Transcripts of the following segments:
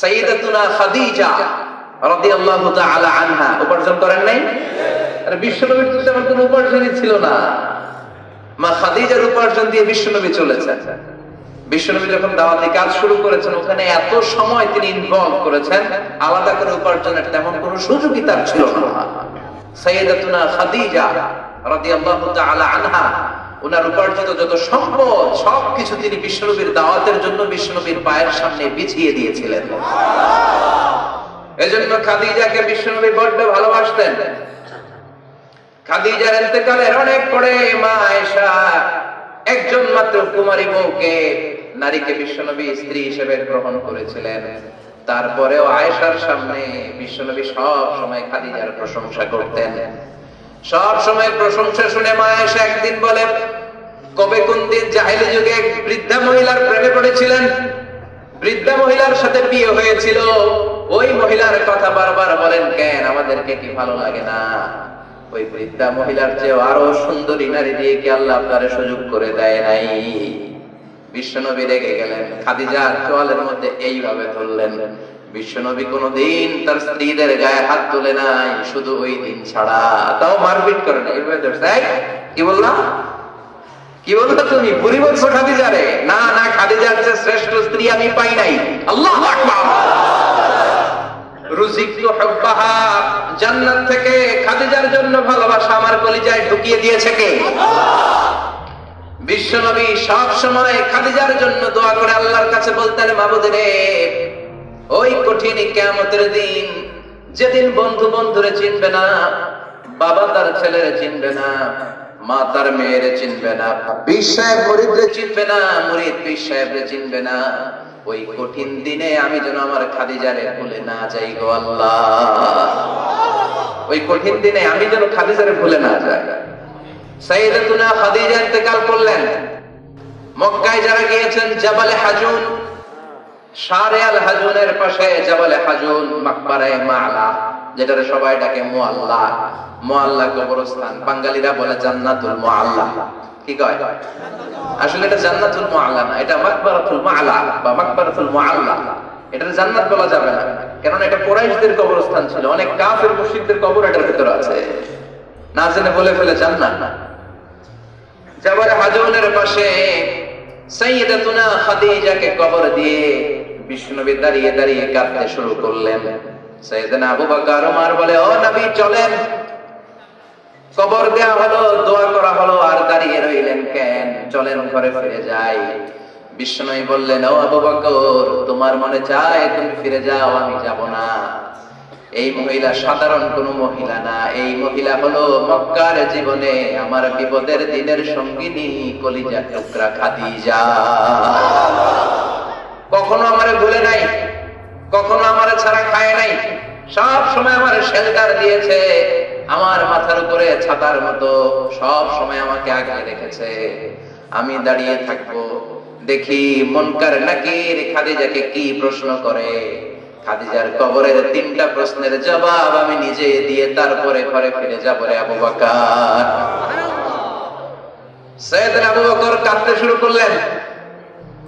সাইয়্যিদাতুনা খাদিজা রাদিয়াল্লাহু তাআলা আনহা। উপার্জন করেন নাই? আরে বিশ্বনবীর তো তেমন কোনো উপার্জনই ছিল না। মা খাদিজার উপার্জন দিয়ে বিশ্বনবী চলেছেন। বিশ্বনবী যখন দাওয়াতি কাজ শুরু করেছেন ওখানে এত সময় তিনি ইনভলভ করেছেন আলাদা করে উপার্জনের তেমন কোনো সুযোগই তার ছিল না। সাইয়্যিদাতুনা খাদিজা রাদিয়াল্লাহু তাআলা আনহা ওনার উপার্জিত যত সম্পদ, সবকিছু তিনি বিশ্বনবীর দাওয়াতের জন্য বিশ্বনবীর পায়ের সামনে বিছিয়ে দিয়েছিলেন। এজন্য খাদিজাকে বিশ্বনবী বড্ড ভালোবাসতেন। খাদিজার ইন্তেকালের অনেক পরে মা একজন মাত্র কুমারী বউকে, নারীকে বিশ্বনবী স্ত্রী হিসেবে গ্রহণ করেছিলেন। তারপরেও আয়েশার সামনে বিশ্বনবী সব সময় খাদিজার প্রশংসা করতেন। সব সময় প্রশংসা শুনে মা আয়েশা একদিন বলে, কবে কোন দিন জাহেলি যুগে এক বৃদ্ধা মহিলার প্রেমে পড়েছিলেন? বৃদ্ধা মহিলার সাথে বিয়ে হয়েছিল। ওই মহিলার কথা বারবার বলেন, কেন আমাদেরকে কি ভালো লাগে না? ওই বৃদ্ধা মহিলার চেয়ে আরও সুন্দরী নারী দিয়ে কি আল্লাহ আপনারে সুযোগ করে দেয় নাই? বিশ্বনবী রেগে গেলেন। খাদিজার চোয়ালের মধ্যে এইভাবে ধরলেন বিশ্বনবী কোনদিন তার স্ত্রীদের গায়ে হাত তুলে নাই, শুধু ওই দিন ছাড়া। তাও মারপিট করে না কি বললাম কি বলতো তুমি? বলছো না না, খাদিজার চেয়ে শ্রেষ্ঠ স্ত্রী আমি পাই নাই। আল্লাহ জান্নাত থেকে খাদিজার জন্য ভালোবাসা আমার কলিজায় ঢুকিয়ে দিয়েছে কে? বিশ্বনবী সব সময় খাদিজার জন্য দোয়া করে আল্লাহর কাছে বলতেন, মাবুদ রে ওই কঠিন কিয়ামতের দিন যেদিন বন্ধু বন্ধুরে চিনবে না, বাবা তার ছেলেরে চিনবে না, মা তার মেয়েরে চিনবে না, পীর সাহেব চিনবে না, মুরিদ পীর চিনবে না। ওই কঠিন দিনে আমি যেন আমার খাদিজারে ভুলে না যাই গো আল্লাহ। ওই কঠিন দিনে আমি যেন খাদিজারে ভুলে না যাই। সাইয়েদাতুনা খাদিজা ইন্তেকাল করলেন। মক্কায় যারা গিয়েছেন, জাবালে হাজুন সারে আল হাজুনের পাশে জাবালে হাজুন মাকবারায়ে মালা, যেটারে সবাই ডাকে মুআল্লা। মুআল্লা কবরস্থান। বাঙালিরা বলে জান্নাতুল মুআল্লা। কি কয়? আসলে এটা জান্নাতুল মুআল্লা না, এটা মাকবারাতুল মালা বা মাকবারাতুল মুআল্লা। এটা জান্নাত বলা যাবে না। কারণ এটা কুরাইশদের কবরস্থান ছিল, অনেক কাফের মুশরিকদের কবর এটার ভিতরে আছে। না জেনে বলে ফেলে জান্নাত না। জাবাল হাজুনের পাশে, সাইয়্যিদাতুনা খাদিজাকে কবর দিয়ে বিষ্ণুনবী দাঁড়িয়ে দাঁড়িয়ে কাঁদতে শুরু করলেন। সাইয়েদনা আবু বকর ওমর বলে, ও নবী, চলেন। কবর দেয়া হলো, দোয়া করা হলো, আর দাঁড়িয়ে রইলেন কেন? চলেন, ঘরে ফিরে যাই। বিষ্ণুই বললেন, ও আবু বকর, তোমার মনে চায় তুমি ফিরে যাও, আমি যাব না। এই মহিলা সাধারণ কোন মহিলা না। এই মহিলা হলো মক্কার জীবনে আমার বিপদের দিনের সঙ্গিনী কলিজা টুকরা খাদিজা। কখনো আমারে ভুলে নাই কখনো আমারে ছাড়া খায় নাই সব সময় আমার শেল্টার দিয়েছে আমার মাথার উপরে ছাতার মতো সব সময় আমাকে আগলে রেখেছে। আমি দাঁড়িয়ে থাকব দেখি মনকার নাকির খাদিজাকে কি প্রশ্ন করে। খাদিজার কবরের তিনটা প্রশ্নের জবাব আমি নিজে দিয়ে তারপরে ঘরে ফিরে যাব রে আবু বকর। সৈয়দনা আবু বকর কাঁদতে শুরু করলেন।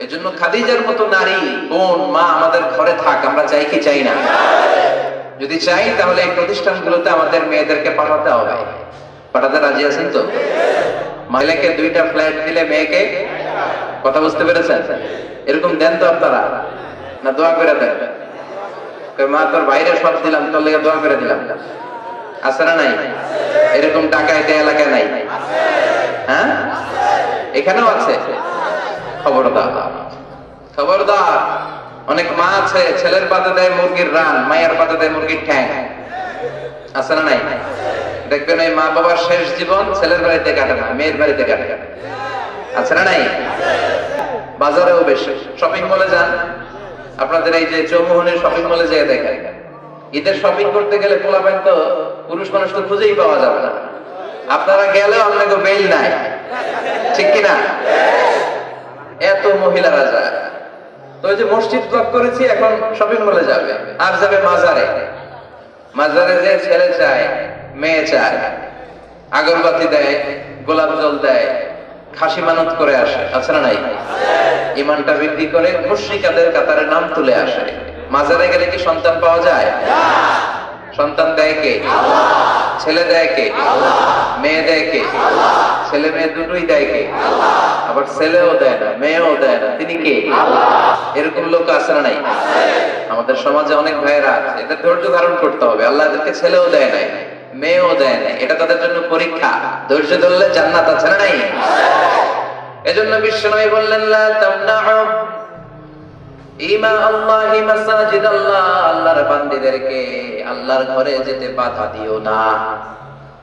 এজন্য খাদিজার মতো নারী, বোন, মা আমাদের ঘরে থাক, আমরা চাই কি চাই না? যদি চাই, তাহলে এই প্রতিষ্ঠানগুলোতে আমাদের মেয়েদেরকে পাঠাতে হবে। পাঠাতে রাজি আছেন তো? মহিলাকে দুইটা ফ্ল্যাট দিলে মেয়েকে? কথা বুঝতে পেরেছেন? এরকম দেন তো আপনারা। না, দোয়া করে দেন। মা, তোর বাইরে সব দিলাম, তোর লেগে দোয়া করে দিলাম। আছে না নাই? এরকম টাকা এটা এলাকায় নাই? হ্যাঁ? এখানেও আছে? খবরদার। খবরদার, অনেক মা আছে, ছেলের পাতে দেয় মুরগির রান, মায়ের পাতে দেয় মুরগির ঠ্যাং। আছে না নাই? দেখবেন ওই মা বাবার শেষ জীবন ছেলের বাড়িতে কাটে না, মেয়ের বাড়িতে কাটে। আছে না নাই? বাজারেও বেশ। শপিং মলে যান। আপনাদের এই যে চৌমোহনের শপিং মলে যেয়ে দেখেন। ঈদের শপিং করতে গেলে পোলাপেন তো, পুরুষ মানুষ তো খুঁজেই পাওয়া যাবে না। আপনারা গেলেও আপনাকে বেল নাই। ঠিক কিনা? এত মহিলারা যায়। তো ওই যে মসজিদ ব্লক করেছি এখন শপিং মলে যাবে। আর যাবে মাজারে। মাজারে যে ছেলে চায় মেয়ে চায় আগরবাতি দেয় গোলাপ জল দেয় খাসি মানত করে আসে আছে না নাই? ইমানটা বৃদ্ধি করে মুশ্রিকাদের কাতারে নাম তুলে আসে। মাজারে গেলে কি সন্তান পাওয়া যায়? সন্তান দেয় কে? ছেলে দেয় কে? মেয়ে দেয় কে? ছেলে মেয়ে দুটোই দেয় কে? আবার ছেলেও দেয় না, মেয়েও দেয় না। তিনি কে? এরকম লোক আছে না নাই? আমাদের সমাজে অনেক ভাইয়েরা আছে এটা ধৈর্য ধারণ করতে হবে। আল্লাহ এদেরকে ছেলেও দেয় নাই, মেয়েও দেয় নাই। এটা তাদের জন্য পরীক্ষা। ধৈর্য ধরলে জান্নাত আছে না নাই? এজন্য বিশ্বনবী বললেন, লা তামনাউ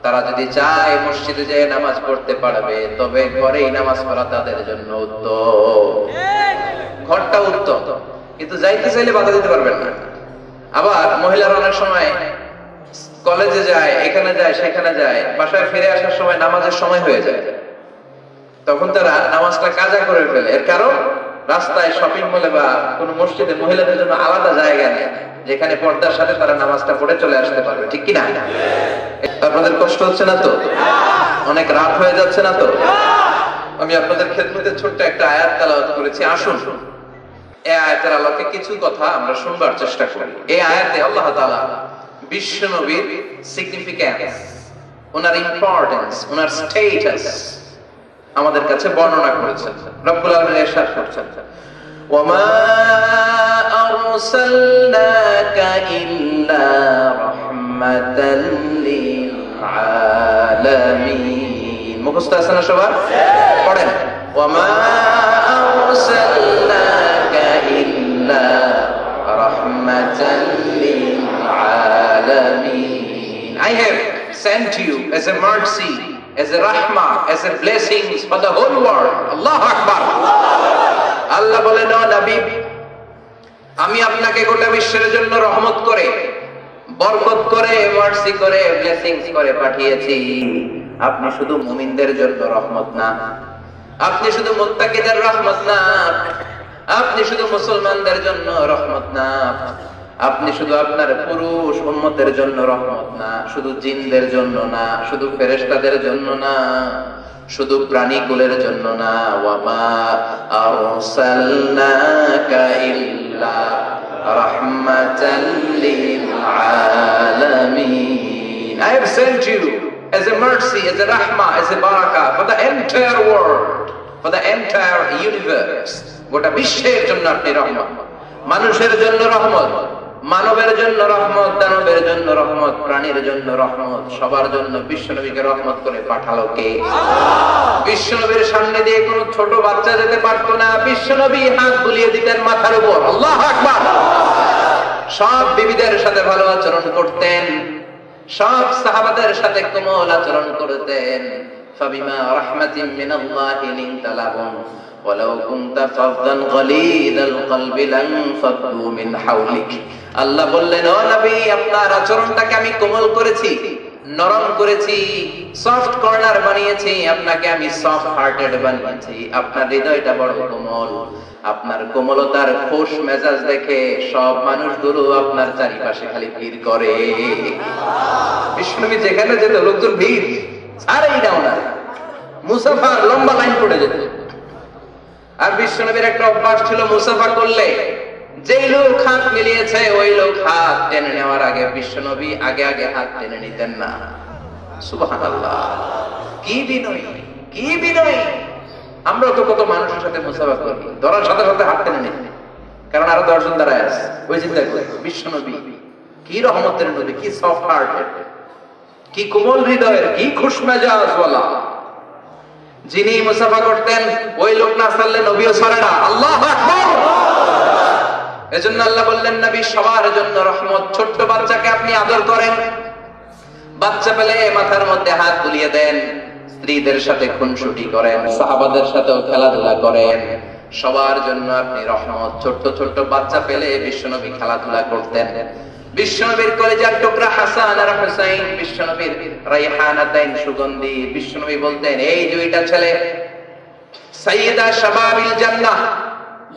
তারা যদি চায় মসজিদে যেয়ে নামাজ পড়তে পারবে, তবে ঘরেই নামাজ পড়া তাদের জন্য উত্তম। ঘরটা উত্তম, কিন্তু যাইতে চাইলে বাধা দিতে পারবেন না। আবার মহিলারা অনেক সময় কলেজে যায়, এখানে যায়, সেখানে যায়, বাসায় ফিরে আসার সময় নামাজের সময় হয়ে যায়। তখন তারা নামাজটা কাজা করে ফেলে। এর কারণ? রাস্তায় শপিং মলে বা কোনো মসজিদে মহিলাদের জন্য আলাদা জায়গা নেই, যেখানে পর্দার সাথে তারা নামাজটা পড়ে চলে আসতে পারবে, ঠিক কি না আপনাদের কষ্ট হচ্ছে না তো? অনেক রাত হয়ে যাচ্ছে না তো? আমি আপনাদের ক্ষেত্রে ছোট্ট একটা আয়াত তালাওয়াত করেছি, আসুন। এই আয়াতের আলোকে কিছু কথা আমরা শুনবার চেষ্টা করি। এই আয়াতে আল্লাহ তাআলা বিশ্ব নবীর সিগনিফিক্যান্স ওনার ইম্পর্টেন্স ওনার স্টেটাস আমাদের কাছে বর্ণনা করেছেন। রব্বুল আলামিন ইরশাদ করছেন। ওয়ামা আরসালনাকা ইল্লা রাহমাতাল লিল আলামিন মুখস্থ আছে না সবার? পড়েন। ওয়ামা আরসালনাকা ইল্লা রাহমাতাল লিল আলামিন I have sent you as a mercy as a rahmah, as a blessings for the whole world. Allah Akbar. আল্লাহ বলেন "ও নবী আমি আপনাকে গোটা বিশ্বের জন্য রহমত করে বরকত করে মার্সি করে ব্লেসিংস করে পাঠিয়েছি আপনি শুধু মুমিনদের জন্য রহমত না আপনি শুধু মুত্তাকিদের রহমত না আপনি শুধু মুসলমানদের জন্য রহমত না আপনি শুধু আপনার পুরুষ উম্মতের জন্য রহমত না, শুধু জিনদের জন্য না, শুধু ফেরেশতাদের জন্য না, শুধু প্রাণীকুলের জন্য না। universe. গোটা বিশ্বের জন্য আপনি মানুষের জন্য রহমত। মানবের জন্য রহমত, দানবের জন্য রহমত, প্রাণীর জন্য রহমত, সবার জন্য বিশ্বনবীকে রহমত করে পাঠালো কে? বিশ্বনবীর সামনে দিয়ে কোনো ছোট বাচ্চা যেতে পারতো না। বিশ্বনবী হাত বুলিয়ে দিতেন মাথার উপর। আল্লাহ আকবার! সব বিবিদের সাথে ভালো আচরণ করতেন। সব সাহাবাদের সাথে কোমল আচরণ করতেন। ফাবিমা রাহমাতিন মিনাল্লাহি লিনতা লাহুম ولو كنت فظا غليظ القلب لانفضوا من حولك আল্লাহ বললেন ও নবী আপনার আচরণটাকে আমি কোমল করেছি নরম করেছি সফট কর্নার বানিয়েছি আপনাকে আমি সফট হার্টেড বানিয়েছি আপনার হৃদয়টা বড় কোমল আপনার কোমলতার খোশ মেজাজ দেখে সব মানুষগুলো আপনার চারিপাশে খালি ভিড় করে বিষ্ণুবী যেখানে যেত লোকজন ভিড় ছাড়েই না ওনার মুসাফার লম্বা লাইন পড়ে যেত আর বিশ্বনবীর একটা অভ্যাস ছিল মুসাফা করলে, যেই লোক হাত মিলিয়েছে, ওই লোক হাত টেনে নেওয়ার আগে বিশ্বনবী আগে আগে হাত টেনে নিতেন না। কি আমরা তো কত মানুষের সাথে মুসাফা ধরার সাথে সাথে হাত টেনে কারণ আরও দাঁড়ায় আছে। বিশ্বনবী, কি রহমতের কি সফট কি কোমল হৃদয়ের, কি খুশমেজাজ বলা যিনি মুসাফা করতেন, ওই লোক না সারলে নবীও সারে না। আল্লাহ এজন্য আল্লাহ বললেন, নবী, সবার জন্য রহমত। ছোট্ট বাচ্চাকে আপনি আদর করেন। বাচ্চা পেলে মাথার মধ্যে হাত বুলিয়ে দেন। স্ত্রীদের সাথে খুনসুটি করেন, সাহাবাদের সাথেও খেলাধুলা করেন। সবার জন্য আপনি রহমত। ছোট্ট ছোট্ট বাচ্চা পেলে বিশ্বনবী খেলাধুলা করতেন। বিশ্বনবীর কলেজার টুকরা হাসান আর হুসাইন, বিশ্বনবীর রাইহানাতাইন সুগন্ধি। বিশ্বনবী বলতেন, এই দুইটা ছেলে সাইয়্যিদা শাবাবিল জান্নাহ,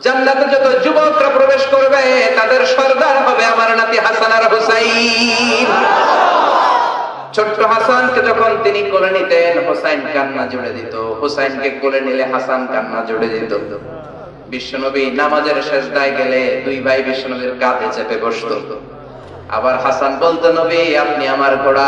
জান্নাতে যত যুবকরা প্রবেশ করবে, তাদের সর্দার হবে আমার নাতি হাসান আর হুসাইন। ছোট্ট হাসানকে যখন তিনি কোলে নিতেন, হোসাইন কান্না জুড়ে দিত। হোসাইনকে কোলে নিলে হাসান কান্না জুড়ে দিত। বিশ্বনবী নামাজের শেষদায় গেলে দুই ভাই বিশ্বনবীর কাঁধে চেপে বসতো। আবার হাসান বলতো, নবী, আপনি আমার ঘোড়া,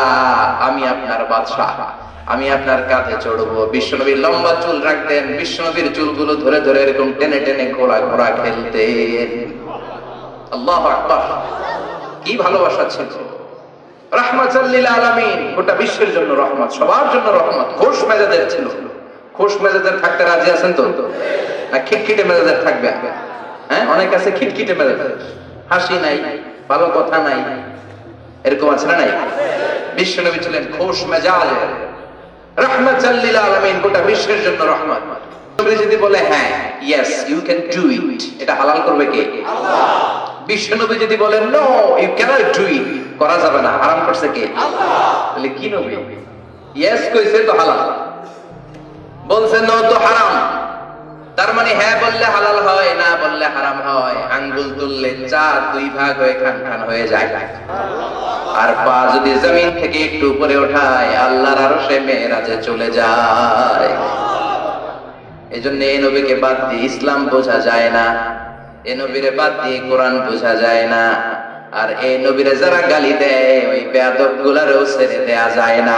আমি আপনার বাদশাহ। আমি আপনার কাঁধে চড়বো। বিশ্বনবীর লম্বা চুল রাখতেন, বিশ্বনবীর চুলগুলো ধরে ধরে এরকম টেনে টেনে ঘোড়া ঘোড়া খেলতেন। আল্লাহ আকবার। কি ভালোবাসা ছিল। রাহমাতাল্লিল আলামিন, গোটা বিশ্বের জন্য রহমত, সবার জন্য রহমত। খোশ মেজাজের ছিল। খোশ মেজাজের থাকতে রাজি আছেন তো? না, খিটখিটে মেজাজের থাকবে। হ্যাঁ অনেক আছে খিটখিটে মেজাজ। হাসি নাই। ভালো কথা নাই। এরকম আছে না নাই? বিশ্ব নবী ছিলেন খোশ মেজাজের রাহমাতাল্লিল আলামিন গোটা বিশ্বের জন্য রহমত। যদি বলে হ্যাঁ yes you can do it এটা হালাল করবে কে? বিশ্বনবী যদি বলেন no you can't do it করা যাবে না হারাম করছে কে? তাহলে কি নবী? ইয়েস কইছে তো হালাল। বলছে নো তো হারাম। তার মানে হ্যাঁ বললে হালাল হয়, না বললে হারাম হয়। আঙ্গুল তুললে চার দুই ভাগ হয়ে খান খান হয়ে যায়। আর পা যদি জমিন থেকে একটু উপরে ওঠায়, আল্লাহর আরও সে মেয়েরাজে চলে যায়। এই জন্য নবীকে বাদ দিয়ে ইসলাম বোঝা যায় না। এ বাদ দিয়ে কোরআন বোঝা যায় না। আর এই নবীরে যারা গালি দেয়, ওই বেয়াদব গুলারেও ছেড়ে দেয়া যায় না।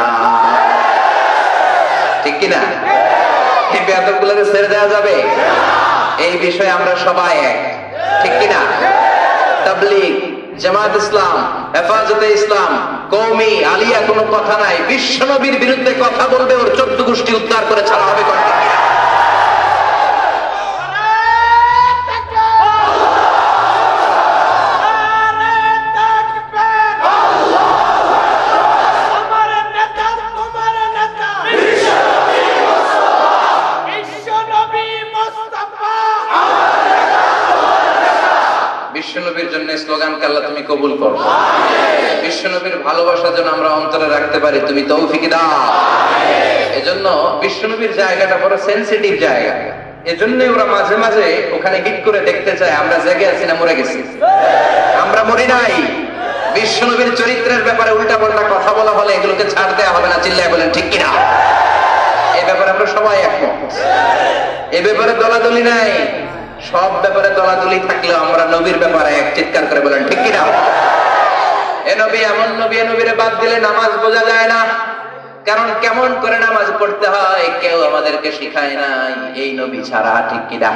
ঠিক কিনা? এই বেয়াদব ছেড়ে দেওয়া যাবে? এই বিষয়ে আমরা সবাই এক। ঠিক কিনা? তাবলিগ, জামাত ইসলাম, হেফাজতে ইসলাম কৌমি আলিয়া কোনো কথা নাই। বিশ্বনবীর বিরুদ্ধে কথা বলবে ওর চোদ্দ গোষ্ঠী উদ্ধার করে ছাড়া হবে কথা স্লোগানকে আল্লাহ তুমি কবুল করো। বিশ্বনবীর ভালোবাসা যেন আমরা অন্তরে রাখতে পারি, তুমি তৌফিকি দাও। এজন্য বিশ্বনবীর জায়গাটা বড় সেনসিটিভ জায়গা। এজন্যই ওরা মাঝে মাঝে ওখানে হিট করে দেখতে চায়, আমরা জেগে আছি না মরে গেছি। আমরা মরি নাই। বিশ্বনবীর চরিত্রের ব্যাপারে উল্টা পাল্টা কথা বলা হলে এগুলোকে ছাড় দেওয়া হবে না, চিল্লায় বলেন, ঠিক কিনা? এই ব্যাপারে আমরা সবাই একমত। এ ব্যাপারে দলাদলি নাই। সব ব্যাপারে দলাদলি থাকলেও আমরা নবীর ব্যাপারে এক চিৎকার করে বলেন, ঠিক কিনা? এ নবী, এমন নবী নবীরে বাদ দিলে নামাজ বোঝা যায় না। কারণ কেমন করে নামাজ পড়তে হয় কেউ আমাদেরকে শিখায় নাই। এই নবী ছাড়া, ঠিক কিনা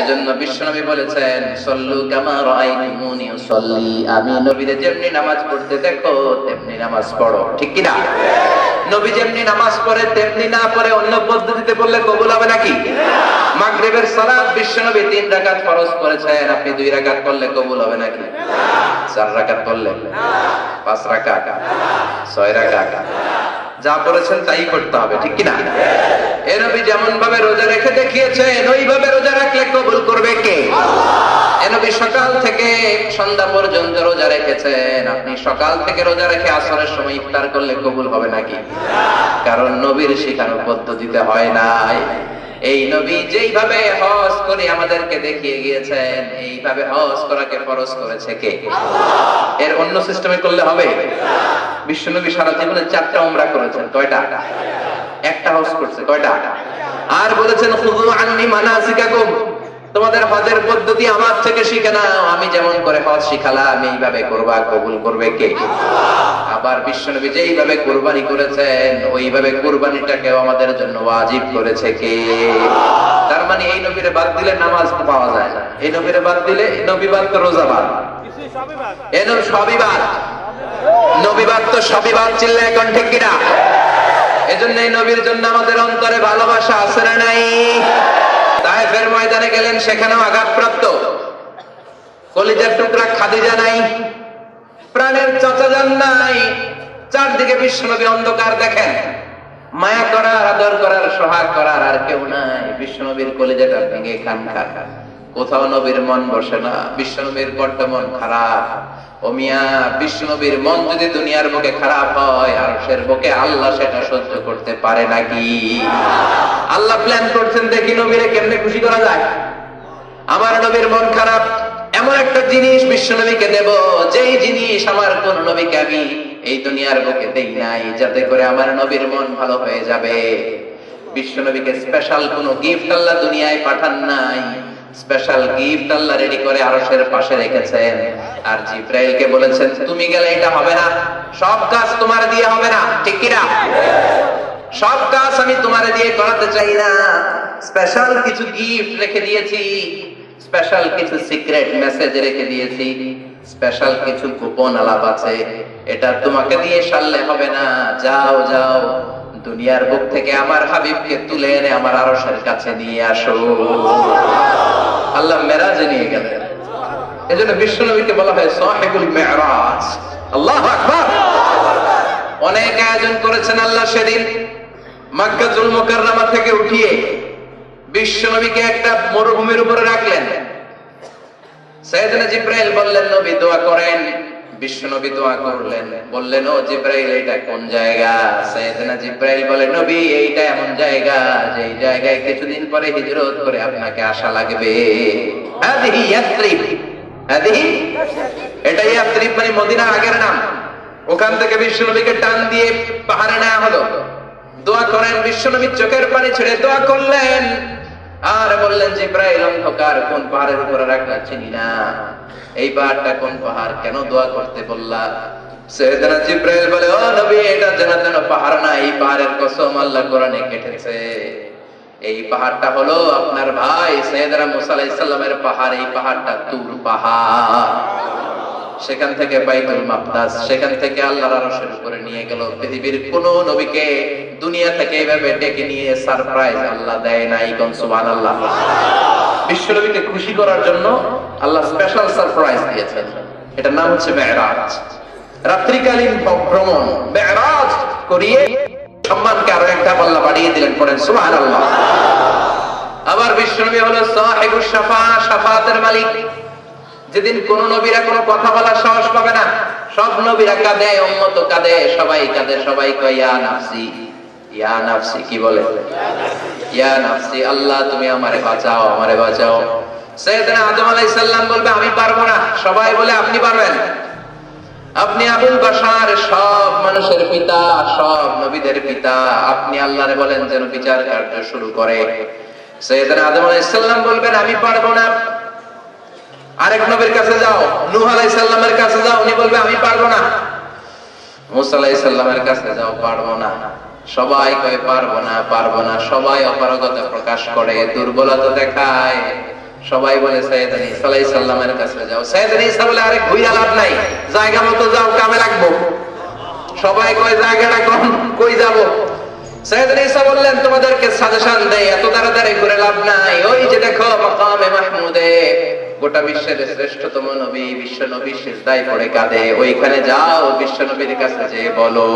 এজন্য বিশ্ব নবী বলেছেন, সল্লু কামা রাআইতুমুনি উসাল্লি। আমি নবীরে যেমনি নামাজ পড়তে দেখো, তেমনি নামাজ পড়ো, ঠিক কিনা নবী যেমনি নামাজ পড়ে, তেমনি না পড়ে অন্য পদ্ধতিতে বললে কবুল হবে নাকি? মাগরিবের সালাত বিশ্বনবী তিন রাকাত ফরজ করেছেন। আপনি দুই রাকাত করলে কবুল হবে নাকি? চার রাকাত করলে পাঁচ রাকাত? ছয় রাকাত? যা বলেছেন তাই করতে হবে, ঠিক কিনা? এ যেমন ভাবে রোজা রেখে দেখিয়েছেন, ওইভাবে রোজা রাখলে কবুল করবে কে? এ সকাল থেকে সন্ধ্যা পর্যন্ত রোজা রেখেছেন। আপনি সকাল থেকে রোজা রেখে আসরের সময় ইফতার করলে কবুল হবে নাকি? কারণ নবীর শেখানো পদ্ধতিতে হয় নাই। এই নবী যেইভাবে হজ করে আমাদেরকে দেখিয়ে গিয়েছেন, এইভাবে হজ করাকে ফরজ করেছে কে? এর অন্য সিস্টেমে করলে হবে? বিশ্ব নবী সারা জীবনে চারটা উমরা করেছেন, কয়টা? একটা হজ করছে, কয়টা? আর বলেছেন মানাসিকাকুম। তোমাদের হজের পদ্ধতি আমার থেকে শিখে নাও। আমি যেমন করে হজ শিখালাম, এইভাবে করবা কবুল করবে কে? আবার বিশ্বনবী যেইভাবে কোরবানি করেছেন, ওইভাবে কোরবানিটাকেও আমাদের জন্য ওয়াজিব করেছে কে? তার মানে এই নবীরে বাদ দিলে নামাজ পাওয়া যায় না। এই নবীরে বাদ দিলে নবী বাদ তো রোজা বাদ। এ নবী সবই বাদ। নবী বাদ তো সবই বাদ চিল্লা এখন ঠিক কিনা? এজন্য এই নবীর জন্য আমাদের অন্তরে ভালোবাসা আছে না নাই? তায়েফের ময়দানে গেলেন, সেখানেও আঘাতপ্রাপ্ত। কলিজার টুকরা খাদিজা নাই, প্রাণের চাচা যান নাই। চারদিকে বিশ্বনবী অন্ধকার দেখেন। মায়া করার, আদর করার সহায় করার আর কেউ নাই। বিশ্বনবীর কলিজাটা ভেঙে খান খান। কোথাও নবীর মন বসে না বিশ্বনবীর বড্ড মন খারাপ। ও মিয়া বিষ্ণুনবীর মন যদি দুনিয়ার বুকে খারাপ হয় আর সের বুকে আল্লাহ সেটা সহ্য করতে পারে নাকি? আল্লাহ প্ল্যান করছেন দেখি নবীরে কেমনে খুশি করা যায়। আমার নবীর মন খারাপ, এমন একটা জিনিস বিশ্ব নবীকে দেব, যেই জিনিস আমার কোন নবীকে আমি এই দুনিয়ার বুকে দেই নাই, যাতে করে আমার নবীর মন ভালো হয়ে যাবে। বিশ্ব নবীকে স্পেশাল কোন গিফট আল্লাহ দুনিয়ায় পাঠান নাই। স্পেশাল গিফট আল্লাহ রেডি করে আরশের পাশে রেখেছেন। আর জিব্রাইলকে বলেছেন, তুমি গেলে এটা হবে না। সব কাজ তোমার দিয়ে হবে না। ঠিক কিনা? সব কাজ আমি তোমার দিয়ে করাতে চাই না। স্পেশাল কিছু গিফট রেখে দিয়েছি। স্পেশাল কিছু সিক্রেট মেসেজ রেখে দিয়েছি। স্পেশাল কিছু গোপন আলাপ আছে। এটা তোমাকে দিয়ে সারলে হবে না। যাও যাও। দুনিয়ার বুক থেকে আমার হাবিবকে তুলে এনে আমার আরশের কাছে নিয়ে আসো। আল্লাহ মেরাজে নিয়ে গেলেন। এই এজন্য বিশ্বনবীকে বলা হয় সাহেবুল মেরাজ। আল্লাহ আকবার। অনেক আয়োজন করেছেন আল্লাহ সেদিন। মাক্কাতুল মুকাররমা থেকে উঠিয়ে বিশ্বনবীকে একটা মরুভূমির উপরে রাখলেন। সাইয়েদনা জিব্রাইল বললেন, নবী, দোয়া করেন। বিশ্বনবী দোয়া করলেন। বললেন, ও জিব্রাইল এটা কোন জায়গা? সাইয়েদনা জিব্রাইল বলে, নবী, এইটা এমন জায়গা যে এই জায়গায় কিছুদিন পরে হিজরত করে আপনাকে আসা লাগবে। হাদিহি ইয়াসরিব হাদিহি এটা ইয়াসরিব মানে মদিনা আগের নাম। ওখান থেকে বিশ্বনবীকে টান দিয়ে পাহাড়ে নেওয়া হলো। দোয়া করেন বিশ্বনবী চোখের পানি ছেড়ে দোয়া করলেন। আর বললেন প্রায় অন্ধকার, কোন পাহাড়ের উপরে রাখলা চিনি না? এই পাহাড়টা কোন পাহাড়? কেন দোয়া করতে বললা? এই পাহাড়টা হলো ভাই পাহাড়, এই পাহাড়টা পাহাড়। সেখান থেকে বাইতুল সেখান থেকে আল্লাহর আরশের উপরে নিয়ে গেল। পৃথিবীর কোন নবীকে দুনিয়া থেকে এইভাবে ডেকে নিয়ে সারপ্রাইজ আল্লাহ দেয় নাই, কোন বিশ্ব নবীকে খুশি করার জন্য আল্লাহ স্পেশাল সারপ্রাইজ দিয়েছেন। এটার নাম হচ্ছে মেরাজ রাত্রিকালীন ভ্রমণ মেরাজ করিয়ে সম্মানকে আরও একটা পাল্লা বাড়িয়ে দিলেন পড়েন সুবহানাল্লাহ। আবার বিশ্বনবী হলো সাহেবুস শাফা শাফাতের মালিক। যেদিন কোন নবীরা কোনো কথা বলার সাহস পাবে না, সব নবীরা কাঁদে, উম্মত কাঁদে, সবাই কাঁদে, সবাই কয় নাফসি। ইয়া নাফসি, কি বলে? ইয়া নাফসি, আল্লাহ, তুমি আমারে বাঁচাও আমারে বাঁচাও। সৈয়দনা আদম বলবে, আমি পারব না। সবাই বলে, আপনি পারবেন? আপনি আবুল সব মানুষের পিতা, সব নবীদের পিতা। আপনি আল্লাহরে বলেন যেন বিচার কার্য শুরু করে। সৈয়দনা আদম আলাইহিস বলবেন, আমি পারব না। আরেক নবীর কাছে যাও, নূহ আলাইহিস কাছে যাও, উনি বলবে, আমি পারব না। মুসা আলাইহিস কাছে যাও, পারব না। সবাই কয়, পারব না পারব না। সবাই অপারগতা প্রকাশ করে, দুর্বলতা দেখায়। সবাই বলে সাইয়েদান ঈসা আলাইহিস সালামের কাছে যাও। ঈসা বলে, আরে, ঘুইরা লাভ নাই। জায়গা মতো যাও, কামে রাখব সবাই কয়, জায়গাটা কম, কই যাব? বললেন, তোমাদেরকে দেই, এত তাড়াতাড়ি ঘুরে লাভ নাই। ওই যে দেখো গোটা বিশ্বের নবী কাঁদে। ওইখানে যাও, বিশ্ব নবীর কাছে যে বলো।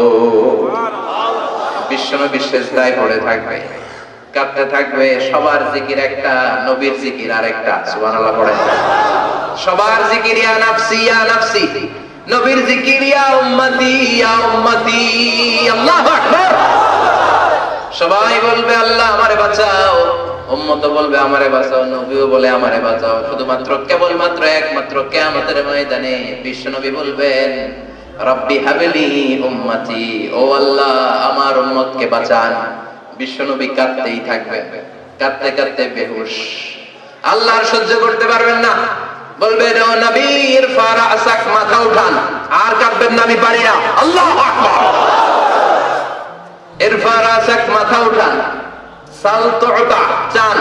বিশ্ব নবী সিজদায় পড়ে থাকবে। কাঁদতে থাকবে, সবার জিকির একটা, নবীর জিকির আরেকটা, সুবহানাল্লাহ পড়ে। সবার জিকির, ইয়া নাফসি ইয়া নাফসি। নবীর জিকির, ইয়া উম্মতি ইয়া উম্মতি। আল্লাহু আকবার। সবাই বলবে, আল্লাহ আমারে বাঁচাও। উম্মত বলবে, আমারে বাঁচাও। নবীও বলে, আমারে বাঁচাও। শুধুমাত্র কেবলমাত্র একমাত্র কিয়ামতের ময়দানে বিশ্ব নবী বলবেন রব্বি হাবেলি উম্মতি, ও আল্লাহ, আমার উম্মতকে বাঁচান। বিশ্ব নবী কাঁদতেই থাকবেন। কাঁদতে কাঁদতে বেহুশ। আল্লাহ আর সহ্য করতে পারবেন না। বলবেন, ও নবীর ফারা আসাক মাথা উঠান। আর কাঁদবেন না, আমি পারি না। আল্লাহ আকবার। এরফার আসাক মাথা উঠান। সাল তোটা চান।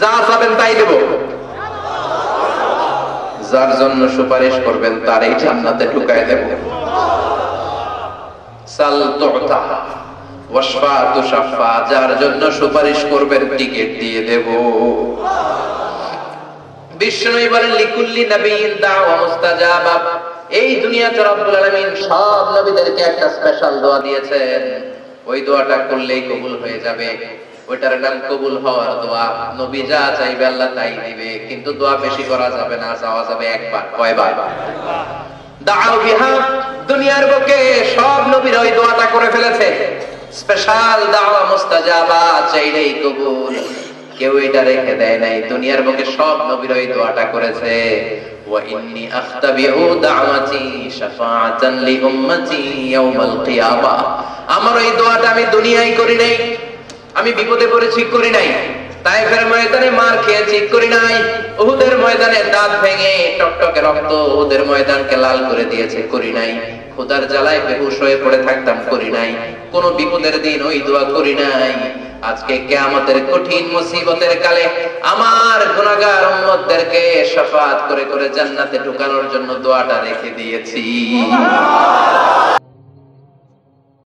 যা চাবেন তাই দেব। যার জন্য সুপারিশ করবেন তার এই জান্নাতে ঢুকায় দেব। যার জন্য সুপারিশ করবেন দিয়ে দেব। বিষ্ণু এই দুনিয়াতে সব একটা স্পেশাল দোয়া দিয়েছেন। ওই দোয়াটা করলেই কবুল হয়ে যাবে। ওইটার নাম কবুল হওয়ার দোয়া। নবী যা চাইবে আল্লাহ তাই দিবে। কিন্তু দোয়া বেশি করা যাবে না চাওয়া যাবে একবার, কয়বার। দুনিয়ার বুকে সব নবীর ওই দোয়াটা করে ফেলেছে। স্পেশাল দাওয়া মুস্তাজাবা, চাইলেই কবুল। কেউ এটা রেখে দেয় নাই, দুনিয়ার বুকে সব নবীর ওই দোয়াটা করেছে। ওয়া ইন্নী আখতাবিউ দাওয়াতি শাফাআতান লি উম্মতি আমার ওই দোয়াটা আমি দুনিয়ায় করি নাই। আমি বিপদে পড়েছি, করি নাই। তাইফের ময়দানে মার খেয়েছি, করি নাই। ময়দানে দাঁত ভেঙে টকটকে রক্ত ময়দানকে লাল করে দিয়েছে, করি নাই। খোদার জ্বালায় বেহুশ হয়ে পড়ে থাকতাম, করি নাই। কোন বিপদের দিন ওই দোয়া করি নাই। আজকে কেয়ামতের কঠিন মুসিবতের কালে আমার গুনাহগার উম্মতদেরকে শাফাত করে করে জান্নাতে ঢুকানোর জন্য দোয়াটা রেখে দিয়েছি।